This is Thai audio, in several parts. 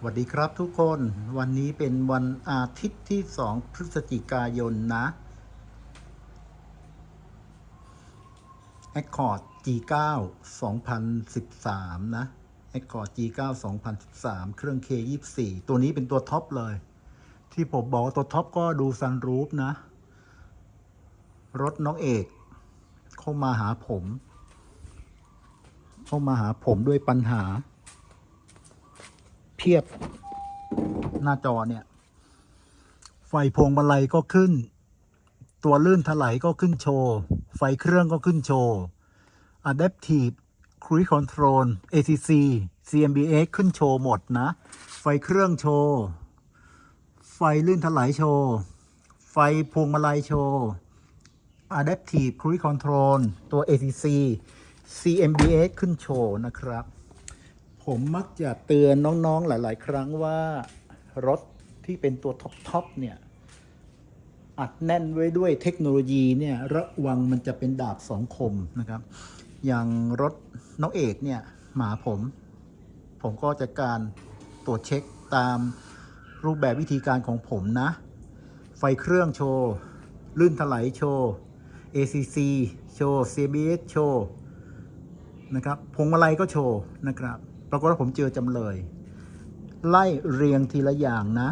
สวัสดีครับทุกคนวันนี้เป็นวันอาทิตย์ที่ 2 พฤศจิกายนนะ Accord G9 2013 นะ Accord G9 2013 เครื่อง K24 ตัวนี้เป็นตัวท็อปเลย ที่ผมบอกตัวท็อปก็ดูซันรูฟนะ รถน้องเอก เข้ามาหาผม เข้ามาหาผมด้วยปัญหา เพียบหน้าจอเนี่ย ไฟพวงมาลัยก็ขึ้น ตัวลื่นถลายก็ขึ้นโชว์ ไฟเครื่องก็ขึ้นโชว์ Adaptive Cruise Control ACC CMBX ขึ้นโชว์หมดนะ ไฟเครื่องโชว์ ไฟลื่นถลายโชว์ ไฟพวงมาลัยโชว์ Adaptive Cruise Control ตัว ACC CMBX ขึ้นโชว์นะครับ ผมมักจะเตือนน้องๆหลาย ๆ ครั้งว่ารถที่เป็นตัวท็อปๆเนี่ยอัดแน่นไว้ด้วยเทคโนโลยีเนี่ยระวังมันจะเป็นดาบสองคมนะครับ อย่างรถน้องเอกเนี่ยหมาผม ผมก็จะการตรวจเช็คตามรูปแบบวิธีการของผมนะ ไฟเครื่องโชว์ ลื่นถลายโชว์ ACC โชว์ CBS โชว์นะครับพวงมาลัยก็โชว์นะครับ ปรากฏว่าผมเจอจำเลย ไล่เรียงทีละอย่างนะ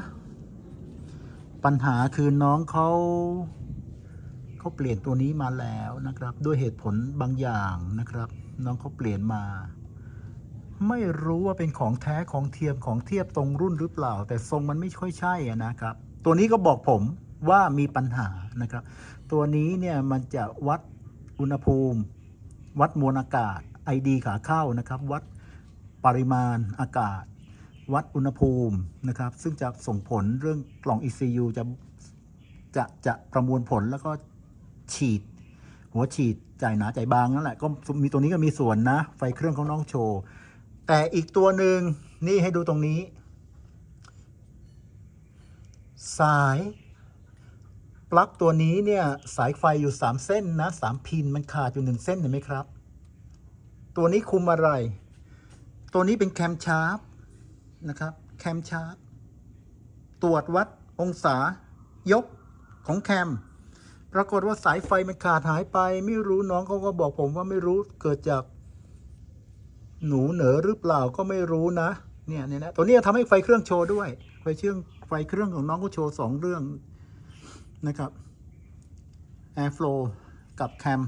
ปัญหาคือน้องเขาเขาเปลี่ยนตัวนี้มาแล้วนะครับ ด้วยเหตุผลบางอย่างนะครับ น้องเขาเปลี่ยนมา ไม่รู้ว่าเป็นของแท้ของเทียมของเทียบตรงรุ่นหรือเปล่า แต่ทรงมันไม่ค่อยใช่นะครับ ตัวนี้ก็บอกผมว่ามีปัญหานะครับ ตัวนี้เนี่ยมันจะวัดอุณหภูมิ วัดมวลอากาศ ID ขาเข้านะครับ วัด ปริมาณอากาศ วัดอุณหภูมินะครับ ซึ่งจะส่งผลเรื่องกล่อง ECU จะจะจะประมวลผลแล้วก็ฉีด หัวฉีดจ่ายหนาจ่ายบางนั่นแหละก็มีตัวนี้ก็มีส่วนนะ ไฟเครื่องของน้องโชว์แต่อีกตัวหนึ่งนี่ให้ดูตรงนี้ สายปลั๊กตัวนี้เนี่ยสายไฟอยู่ 3 เส้นนะ3พินมันขาดอยู่ 1 เส้นเห็นไหมครับ ตัวนี้คุมอะไร ตัวนี้เป็นแคมชาร์ปนะครับ แคมชาร์ปตรวจวัดองศายกของแคม ปรากฏว่าสายไฟมันขาดหายไป ไม่รู้น้องเขาก็บอกผมว่าไม่รู้เกิดจาก หนูเหนอหรือเปล่าก็ไม่รู้นะ เนี่ยเนี่ยนะตัวนี้ทำให้ไฟเครื่องโชว์ด้วย ไฟเครื่องไฟเครื่องของน้องก็โชว์สองเรื่องนะครับ Airflow กับ Cam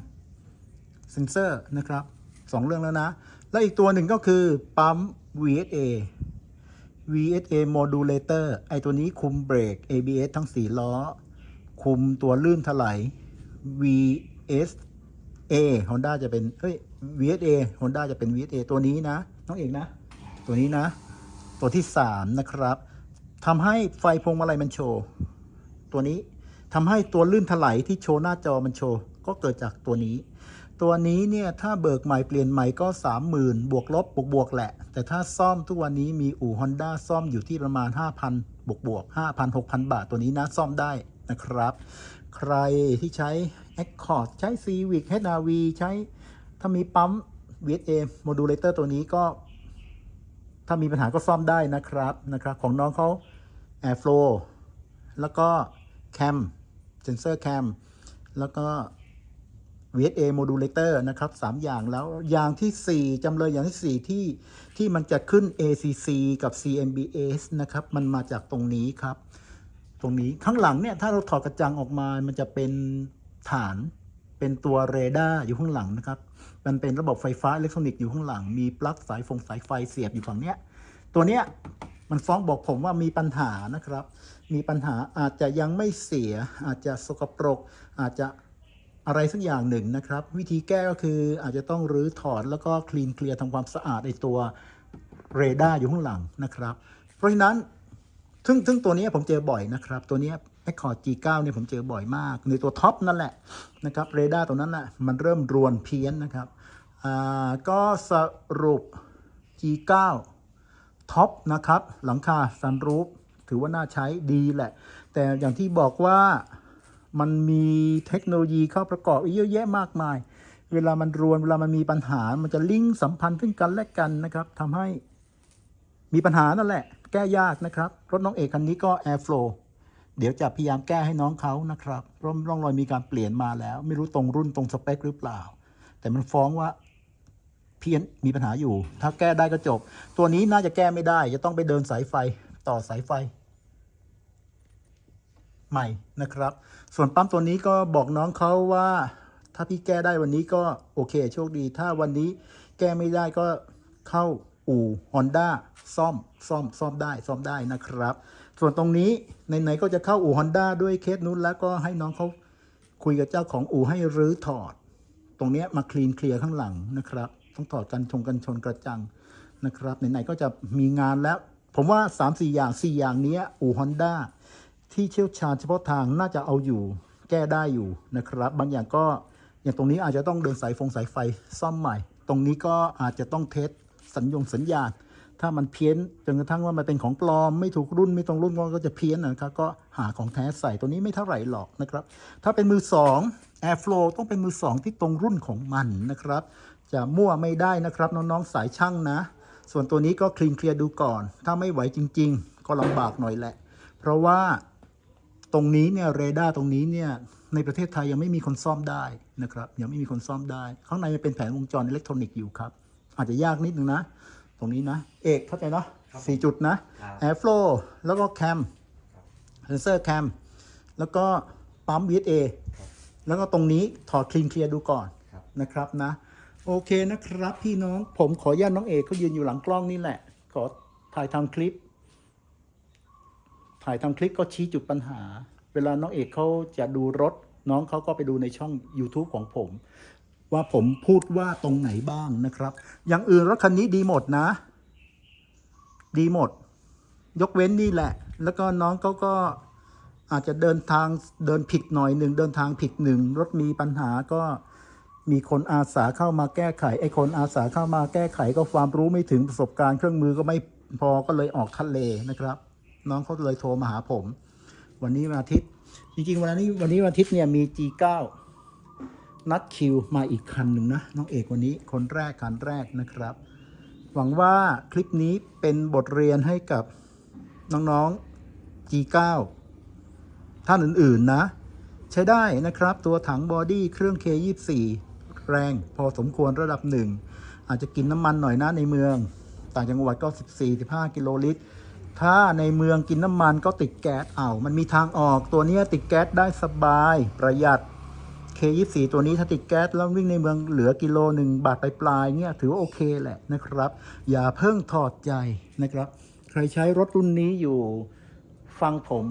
Sensor นะครับสองเรื่องแล้วนะ แล้วอีกตัวหนึ่งก็คือปั๊ม VSA VSA Modulator ไอตัวนี้คุมเบรก ABS ทั้ง4ล้อ คุมตัวลื่นถลาย VSA Honda จะเป็น เฮ้ย VSA Honda จะเป็น VSA ตัวนี้นะ น้องเอกนะ ตัวนี้นะ ตัวที่ 3 นะครับทำให้ไฟพวงมาลัยมันโชว์ ตัวนี้ทำให้ตัวลื่นถลายที่โชว์หน้าจอมันโชว์ ก็เกิดจากตัวนี้ ตัวนี้เนี่ยถ้าเบิกใหม่เปลี่ยนใหม่ก็ 30,000 บวกลบบวกบวกแหละ แต่ถ้าซ่อมทุกวันนี้มีอู่ Honda ซ่อมอยู่ที่ประมาณ 5,000 บวกบวก5,000 6,000 บาทตัวนี้นะซ่อมได้นะครับ ใครที่ใช้ Accord ใช้ Civic HRV ใช้ถ้ามีปั๊ม VSA Modulator ตัวนี้ก็ ถ้ามีปัญหาก็ซ่อมได้นะครับนะครับ ของน้องเขา Airflow แล้วก็ Cam Sensor Cam แล้วก็ VSA Modulator นะครับ3อย่างแล้วอย่างทีสี่ 4 จำเลยอย่างที่ 4 ที่ที่มันจะขึ้น ACC กับ CMBS นะครับ มันมาจากตรงนี้ครับ ตรงนี้ข้างหลังเนี่ย ถ้าเราถอดกระจังออกมา มันจะเป็นฐานเป็นตัวเรดาร์อยู่ข้างหลังนะครับ มันเป็นระบบไฟฟ้าอิเล็กทรอนิกส์อยู่ข้างหลัง มีปลั๊กสายฟงสายไฟเสียบอยู่ฝั่งเนี้ย ตัวเนี้ยมันฟ้องบอกผมว่ามีปัญหานะครับ มีปัญหาอาจจะยังไม่เสีย อาจจะสกปรก อาจจะ อะไรสักอย่างหนึ่งนะครับ วิธีแก้ก็คืออาจจะต้องรื้อถอดแล้วก็คลีนเคลียร์ทำความสะอาดในตัวเรดาร์อยู่ข้างหลังนะครับ เพราะฉะนั้นซึ่งซึ่งตัวนี้ผมเจอบ่อยนะครับ ตัวนี้ Accord G9 เนี่ยผมเจอบ่อยมาก ในตัวท็อปนั่นแหละนะครับเรดาร์ตัวนั้นแหละมันเริ่มรวนเพี้ยนนะครับอ่าก็สรุป G9 ท็อปนะครับ หลังคาซันรูฟถือว่าน่าใช้ดีแหละ แต่อย่างที่บอกว่า มันมีเทคโนโลยีเข้าประกอบเยอะแยะมากมาย เวลามันรวนเวลามันมีปัญหา มันจะลิงก์สัมพันธ์ซึ่งกันและกันนะครับทำให้มีปัญหานั่นแหละ แก้ยากนะครับ รถน้องเอกคันนี้ก็ Airflow เดี๋ยวจะพยายามแก้ให้น้องเขานะครับร่องร่องรอยมีการเปลี่ยนมาแล้ว ไม่รู้ตรงรุ่นตรงสเปคหรือเปล่า แต่มันฟ้องว่าเพี้ยนมีปัญหาอยู่ ถ้าแก้ได้ก็จบ ตัวนี้น่าจะแก้ไม่ได้ จะต้องไปเดินสายไฟต่อสายไฟ ใหม่นะครับ ส่วนปั๊มตัวนี้ก็บอกน้องเขาว่า ถ้าพี่แก้ได้วันนี้ก็โอเค โชคดี ถ้าวันนี้แก้ไม่ได้ก็เข้าอู่ Honda ซ่อมซ่อมซ่อมได้ซ่อมได้นะครับ ส่วนตรงนี้ไหนๆก็จะเข้าอู่ Honda ด้วยเคสนู้นแล้วก็ให้น้องเขาคุยกับเจ้าของอู่ให้รื้อถอด ตรงนี้มาคลีนเคลียร์ข้างหลังนะครับ ต้องถอดกันชงกันชนกระจังนะครับไหนๆก็จะมีงานแล้ว ผมว่า 3-4 อย่าง 4 อย่างนี้อู่ Honda ที่เชี่ยวชาญเฉพาะทางน่าจะเอาอยู่แก้ได้อยู่นะครับ บางอย่างก็อย่างตรงนี้อาจจะต้องเดินสายฟงสายไฟซ่อมใหม่ ตรงนี้ก็อาจจะต้องเทสสัญญงสัญญาณ ถ้ามันเพี้ยนจนกระทั่งว่ามันเป็นของปลอมไม่ถูกรุ่นไม่ตรงรุ่นก็จะเพี้ยนนะครับก็หาของแท้ใส่ตัวนี้ไม่เท่าไหร่หรอกนะครับ ถ้าเป็นมือสอง Airflow ต้องเป็นมือสองที่ตรงรุ่นของมันนะครับ จะมั่วไม่ได้นะครับน้องๆสายช่างนะ ส่วนตัวนี้ก็คลีนเคลียร์ดูก่อน ถ้าไม่ไหวจริง ๆ ก็ลำบากหน่อยแหละ เพราะว่า ตรงนี้เนี่ยเรดาร์ตรงนี้เนี่ยในประเทศไทยยังไม่มีคนซ่อมได้นะครับยังไม่มีคนซ่อมได้ ข้างในมันเป็นแผงวงจรอิเล็กทรอนิกส์อยู่ครับ อาจจะยากนิดนึงนะ ตรงนี้นะ เอกเข้าใจเนาะสี่จุดนะ Airflow แล้วก็แคมเซนเซอร์แคมแล้วก็ปั๊ม VSA แล้วก็ตรงนี้ถอดคลีนเคลียร์ดูก่อนครับนะครับนะ โอเคนะครับพี่น้องผมขออนุญาตน้องเอกเขายืนอยู่หลังกล้องนี่แหละ ขอถ่ายทำคลิป ถ่ายทำคลิปก็ชี้จุดปัญหา เวลาน้องเอกเขาจะดูรถ น้องเขาก็ไปดูในช่อง YouTube ของผม ว่าผมพูดว่าตรงไหนบ้างนะครับ อย่างอื่นรถคันนี้ดีหมดนะ ดีหมด ยกเว้นนี่แหละ แล้วก็น้องเขาก็อาจจะเดินทางเดินผิดหน่อยหนึ่งเดินทางผิดหนึ่งรถมีปัญหาก็มีคนอาสาเข้ามาแก้ไขไอ้คนอาสาเข้ามาแก้ไขก็ความรู้ไม่ถึงประสบการณ์เครื่องมือก็ไม่พอก็เลยออกทะเลนะครับ น้องเขาเลยโทรมาหาผม วันนี้วันอาทิตย์ จริงๆ วันนี้วันนี้วันอาทิตย์เนี่ยมี G9 นัดคิวมาอีกคันหนึ่งนะ น้องเอกวันนี้คนแรกคันแรกนะครับ หวังว่าคลิปนี้เป็นบทเรียนให้กับน้องๆ G9 ท่านอื่นๆนะ ใช้ได้นะครับตัวถังบอดี้เครื่อง K24 แรงพอสมควรระดับหนึ่งอาจจะกินน้ำมันหน่อยนะในเมือง ต่างจังหวัดก็ 14-15 กิโลลิตร ถ้าในเมืองกินน้ำมันก็ติดแก๊สเอามันมีทางออกตัวนี้ติดแก๊สได้สบายประหยัด K24 ตัวนี้ถ้าติดแก๊สแล้ววิ่งในเมืองเหลือกิโลหนึ่งบาทปลายๆเนี่ยถือว่าโอเคแหละนะครับ อย่าเพิ่งถอดใจนะครับ ใครใช้รถรุ่นนี้อยู่ฟังผม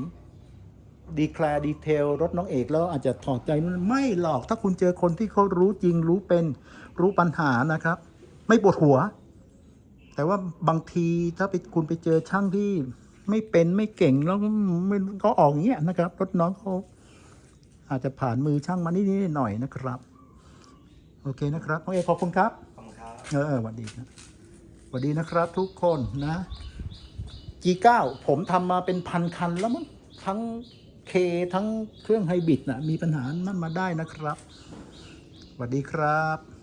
ดีแคลร์ดีเทลรถน้องเอกแล้วอาจจะถอดใจนู่นไม่หรอกถ้าคุณเจอคนที่เขารู้จริงรู้เป็นรู้ปัญหานะครับ ไม่ปวดหัว แต่ว่าบางทีถ้าไปคุณไปเจอช่างที่ไม่เป็นไม่เก่งแล้วไม่เขาออกอย่างเงี้ยนะครับ รถน้องเขาอาจจะผ่านมือช่างมานิดๆหน่อยๆนะครับ โอเคนะครับน้องเอกขอบคุณครับขอบคุณครับเออสวัสดีครับสวัสดีนะครับ ทุกคนนะ G9 ผมทำมาเป็นพันคันแล้วมั้งทั้งเคทั้งเครื่องไฮบริดนะมีปัญหานั่นมาได้นะครับสวัสดีครับ